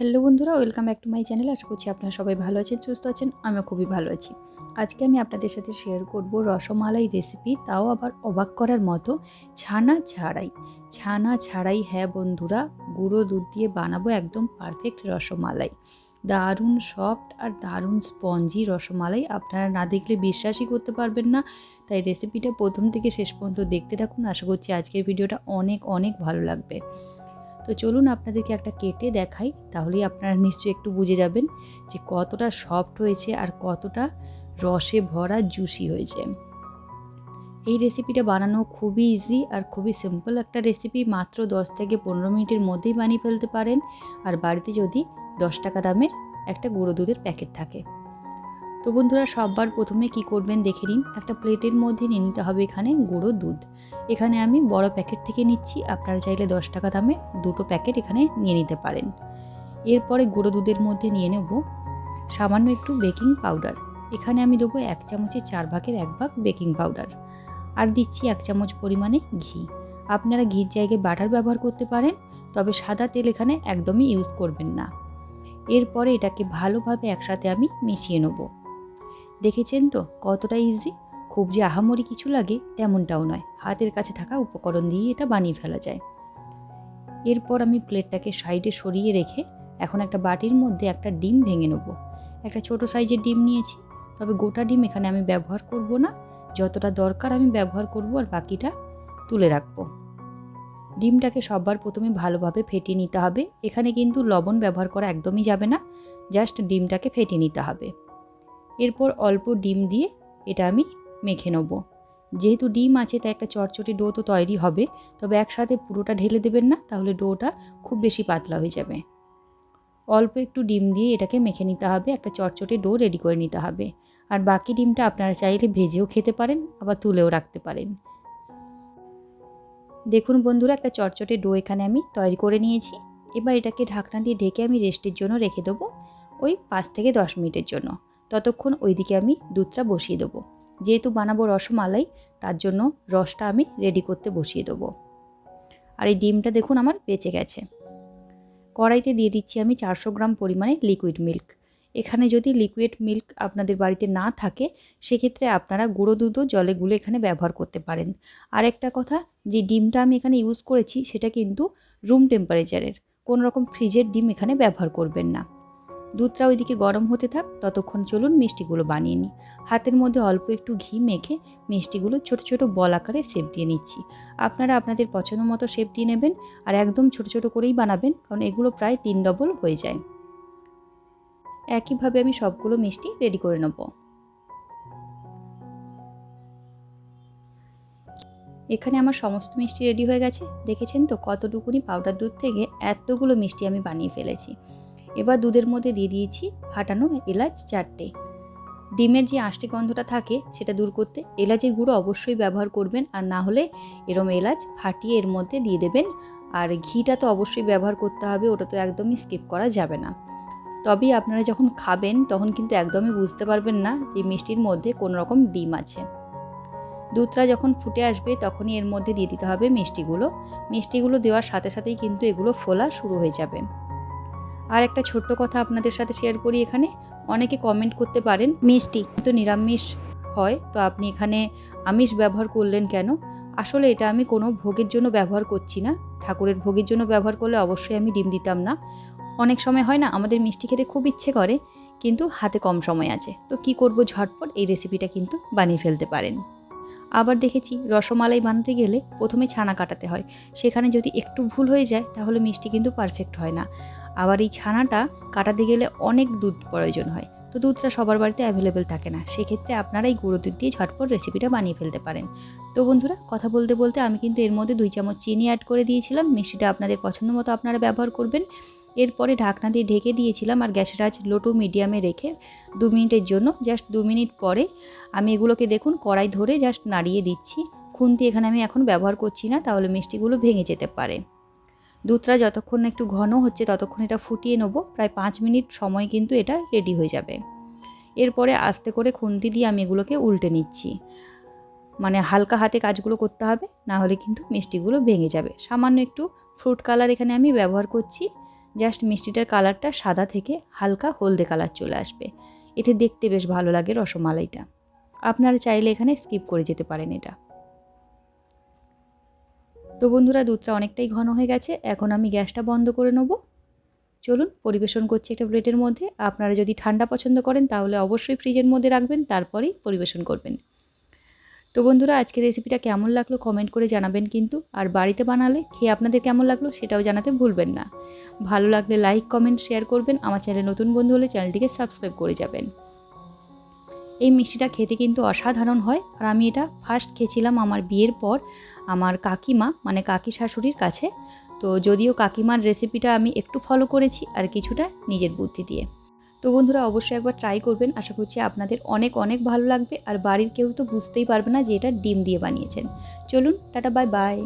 Hello বন্ধুরা, welcome back to my channel. আশা করছি আপনারা সবাই ভালো আছেন, সুস্থ আছেন, আমিও খুবই ভালো আছি। আজকে আমি আপনাদের সাথে শেয়ার করব রসমালাই রেসিপি তাও আবার অবাক করার মতো ছানা ছাড়াই। ছানা ছাড়াই হ্যাঁ বন্ধুরা, গুঁড়ো দুধ দিয়ে বানাবো একদম পারফেক্ট রসমালাই। দারুণ সফট আর দারুণ স্পঞ্জি রসমালাই, আপনারা না দেখলে বিশ্বাসই করতে পারবেন না। তাই রেসিপিটা প্রথম থেকে শেষ পর্যন্ত দেখতে থাকুন। আশা করছি আজকের ভিডিওটা অনেক অনেক ভালো লাগবে। তো চলুন আপনাদেরকে একটা কেটে দেখাই, তাহলেই আপনারা নিশ্চয়ই একটু বুঝে যাবেন যে কতটা সফট হয়েছে আর কতটা রসে ভরা জুসি হয়েছে। এই রেসিপিটা বানানো খুবই ইজি আর খুবই সিম্পল একটা রেসিপি মাত্র দশ থেকে পনেরো মিনিটের মধ্যেই বানিয়ে ফেলতে পারেন। আর বাড়িতে যদি দশ টাকা দামের একটা গুঁড়ো দুধের প্যাকেট থাকে। তো বন্ধুরা, সববার প্রথমে কি করবেন দেখে নিন। একটা প্লেটের মধ্যে নিয়ে নিতে হবে এখানে গুঁড়ো দুধ। এখানে আমি বড় প্যাকেট থেকে নিচ্ছি, আপনারা চাইলে দশ টাকা দামে দুটো প্যাকেট এখানে নিয়ে নিতে পারেন। এরপরে গুঁড়ো দুধের মধ্যে নিয়ে নেব সামান্য একটু বেকিং পাউডার। এখানে আমি দেবো এক চামচের চার ভাগের এক ভাগ বেকিং পাউডার। আর দিচ্ছি এক চামচ পরিমাণে ঘি। আপনারা ঘির জায়গায় বাটার ব্যবহার করতে পারেন, তবে সাদা তেল এখানে একদমই ইউজ করবেন না। এরপরে এটাকে ভালোভাবে একসাথে আমি মিশিয়ে নেব। দেখেছেন তো কতটা ইজি খুব যে আহামরি কিছু লাগে তেমনটাও নয়। হাতের কাছে থাকা উপকরণ দিয়ে এটা বানিয়ে ফেলা যায়। এরপর আমি প্লেটটাকে সাইডে সরিয়ে রেখে এখন একটা বাটির মধ্যে একটা ডিম ভেঙে নেব। একটা ছোট সাইজের ডিম নিয়েছি, তবে গোটা ডিম এখানে আমি ব্যবহার করব না। যতটা দরকার আমি ব্যবহার করব আর বাকিটা তুলে রাখব। ডিমটাকে সবার প্রথমে ভালোভাবে ফেটিয়ে নিতে হবে। এখানে কিন্তু লবণ ব্যবহার করা একদমই যাবে না, জাস্ট ডিমটাকে ফেটিয়ে নিতে হবে। এরপর অল্প ডিম দিয়ে এটা আমি মেখে নেব। যেহেতু ডিম আছে, তাই একটা চটচটে ডো তো তৈরি হবে। তবে একসাথে পুরোটা ঢেলে দেবেন না, তাহলে ডোটা খুব বেশি পাতলা হয়ে যাবে। অল্প একটু ডিম দিয়ে এটাকে মেখে নিতে হবে, একটা চটচটে ডো রেডি করে নিতে হবে। আর বাকি ডিমটা আপনারা চাইলে ভেজেও খেতে পারেন, আবার তুলেও রাখতে পারেন। দেখুন বন্ধুরা, একটা চটচটে ডো এখানে আমি তৈরি করে নিয়েছি। এবার এটাকে ঢাকনা দিয়ে ঢেকে আমি রেস্টের জন্য রেখে দেবো, ওই পাঁচ থেকে দশ মিনিটের জন্য। ততক্ষণ ওইদিকে আমি দুধটা বসিয়ে দেবো। যেহেতু বানাবো রসমালাই, তার জন্য রসটা আমি রেডি করতে বসিয়ে দেবো। আর এই ডিমটা দেখুন আমার বেঁচে গেছে। কড়াইতে দিয়ে দিচ্ছি আমি চারশো গ্রাম পরিমাণে লিকুইড মিল্ক এখানে যদি লিকুইড মিল্ক আপনাদের বাড়িতে না থাকে, সেক্ষেত্রে আপনারা গুঁড়ো দুধও জলে গুলে এখানে ব্যবহার করতে পারেন। আর একটা কথা, যে ডিমটা আমি এখানে ইউজ করেছি, সেটা কিন্তু রুম টেম্পারেচারের কোনো রকম ফ্রিজের ডিম এখানে ব্যবহার করবেন না। দুধটা ওইদিকে গরম হতে থাক, ততক্ষণ চলুন মিষ্টিগুলো বানিয়ে নিই। হাতের মধ্যে অল্প একটু ঘি মেখে মিষ্টিগুলো ছোট ছোট বল আকারে শেপ দিয়ে নিচ্ছি। আপনারা আপনাদের পছন্দ মতো শেপ দিয়ে নেবেন আর একদম ছোট ছোট করেই বানাবেন, কারণ এগুলো প্রায় তিন ডবল হয়ে যায়। একইভাবে আমি সবগুলো মিষ্টি রেডি করে নেব। এখানে আমার সমস্ত মিষ্টি রেডি হয়ে গেছে। দেখেছেন তো কতটুকুনি পাউডার দুধ থেকে এতগুলো মিষ্টি আমি বানিয়ে ফেলেছি। এবার দুধের মধ্যে দিয়ে দিয়েছি ফাটানো এলাচ চারটে। ডিমের যে আষ্টি গন্ধটা থাকে সেটা দূর করতে এলাচের গুঁড়ো অবশ্যই ব্যবহার করবেন আর না হলে এরম এলাচ ফাটিয়ে এর মধ্যে দিয়ে দেবেন। আর ঘিটা তো অবশ্যই ব্যবহার করতে হবে, ওটা তো একদমই স্কিপ করা যাবে না। তবেই আপনারা যখন খাবেন তখন কিন্তু একদমই বুঝতে পারবেন না যে মিষ্টির মধ্যে কোনো রকম ডিম আছে। দুধটা যখন ফুটে আসবে তখনই এর মধ্যে দিয়ে দিতে হবে মিষ্টিগুলো। মিষ্টিগুলো দেওয়ার সাথে সাথেই কিন্তু এগুলো ফোলা শুরু হয়ে যাবে। আর একটা ছোট্ট কথা আপনাদের সাথে শেয়ার করি এখানে। অনেকে কমেন্ট করতে পারেন, মিষ্টি, তো নিরামিষ হয়, তো আপনি এখানে আমিষ ব্যবহার করলেন কেন? আসলে এটা আমি কোনো ভোগের জন্য ব্যবহার করছি না। ঠাকুরের ভোগের জন্য ব্যবহার করলে অবশ্যই আমি ডিম দিতাম না। অনেক সময় হয় না, আমাদের মিষ্টি খেতে খুব ইচ্ছে করে, কিন্তু হাতে কম সময় আছে। তো কি করব ঝটপট? এই রেসিপিটা কিন্তু বানিয়ে ফেলতে পারেন। আবার দেখেছি, রসমালাই বানাতে গেলে প্রথমে ছানা কাটাতে হয়। সেখানে যদি একটু ভুল হয়ে যায়, তাহলে মিষ্টি কিন্তু পারফেক্ট হয় না। আবার এই ছানাটা কাটাতে গেলে অনেক দুধ প্রয়োজন হয়। তো দুধটা সবার বাড়িতে অ্যাভেলেবেল থাকে না। সেক্ষেত্রে আপনারা এই গুঁড়ো দুধ দিয়ে ঝটপট রেসিপিটা বানিয়ে ফেলতে পারেন। তো বন্ধুরা, কথা বলতে বলতে আমি কিন্তু এর মধ্যে দুই চামচ চিনি অ্যাড করে দিয়েছিলাম। মিষ্টিটা আপনাদের পছন্দ মতো আপনারা ব্যবহার করবেন। এরপরে ঢাকনা দিয়ে ঢেকে দিয়েছিলাম আর গ্যাসের আজ লো টু মিডিয়ামে রেখে দু মিনিটের জন্য জাস্ট দু মিনিট পরে আমি এগুলোকে দেখুন কড়াই ধরে জাস্ট নাড়িয়ে দিচ্ছি। খুন্তি এখানে আমি এখন ব্যবহার করছি না, তাহলে মিষ্টিগুলো ভেঙে যেতে পারে। দুধটা যতক্ষণ একটু ঘন হচ্ছে ততক্ষণ এটা ফুটিয়ে নেব। প্রায় পাঁচ মিনিট সময় কিন্তু এটা রেডি হয়ে যাবে। এরপরে আস্তে করে খুন্তি দিয়ে আমি এগুলোকে উল্টে নিচ্ছি। মানে হালকা হাতে কাজগুলো করতে হবে, না হলে কিন্তু মিষ্টিগুলো ভেঙে যাবে। সামান্য একটু ফ্রুট কালার এখানে আমি ব্যবহার করছি। জাস্ট মিষ্টিটার কালারটা সাদা থেকে হালকা হলদে কালার চলে আসবে। এতে দেখতে বেশ ভালো লাগে রসমালাইটা। আপনারা চাইলে এখানে স্কিপ করে যেতে পারেন এটা। তো বন্ধুরা, দুধটা অনেকটাই ঘন হয়ে গেছে। এখন আমি গ্যাসটা বন্ধ করে নেব। চলুন, পরিবেশন করছি একটা প্লেটের মধ্যে। আপনারা যদি ঠান্ডা পছন্দ করেন, তাহলে অবশ্যই ফ্রিজের মধ্যে রাখবেন, তারপরেই পরিবেশন করবেন। তো বন্ধুরা, আজকের রেসিপিটা কেমন লাগল কমেন্ট করে জানাবেন কিন্তু, আর বাড়িতে বানালে খেয়ে আপনাদের কেমন লাগল সেটাও জানাতে ভুলবেন না। ভালো লাগলে লাইক, কমেন্ট, শেয়ার করবেন। আমার চ্যানেলে নতুন বন্ধু হলে চ্যানেলটিকে সাবস্ক্রাইব করে যাবেন। এই মিষ্টিটা খেতে কিন্তু অসাধারণ হয়। আর আমি এটা ফার্স্ট খেয়েছিলাম আমার বিয়ের পর আমার কাকিমা মানে কাকি শাশুড়ির কাছে। তো যদিও কাকিমার রেসিপিটা আমি একটু ফলো করেছি আর কিছুটা নিজের বুদ্ধি দিয়ে। তো বন্ধুরা অবশ্যই একবার ট্রাই করবেন। আশা করছি আপনাদের অনেক অনেক ভালো লাগবে। আর বাড়ির কেউ তো বুঝতেই পারবে না যে এটা ডিম দিয়ে বানিয়েছেন। চলুন, টাটা বাই বাই